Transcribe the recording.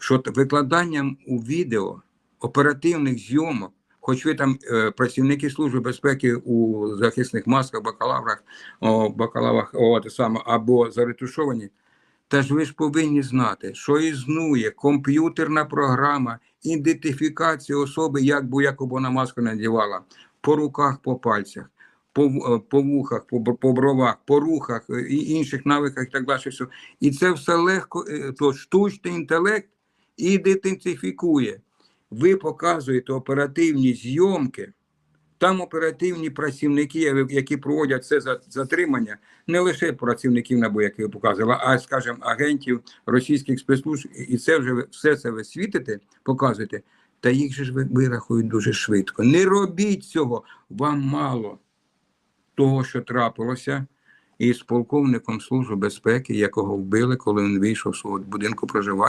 що викладанням у відео оперативних зйомок, хоч ви там е, працівники Служби безпеки у захисних масках, бакалаврах, о, бакалаврах, о, те саме, або заретушовані, та ж ви ж повинні знати, що існує комп'ютерна програма ідентифікації особи, як би як вона маску надівала, по руках, по пальцях, по, е, по вухах, по, по бровах, по рухах е, і інших навиках і так далі. І це все легко, е, то штучний інтелект ідентифікує. Ви показуєте оперативні зйомки. Там оперативні працівники, які проводять це за- затримання, не лише працівників НАБУ, які ви показували, а скажімо, агентів російських спецслужб, і це вже все це ви світите, показуєте, та їх же ж вирахують дуже швидко. Не робіть цього, вам мало того, що трапилося із полковником Служби безпеки, якого вбили, коли він вийшов з свого будинку проживання.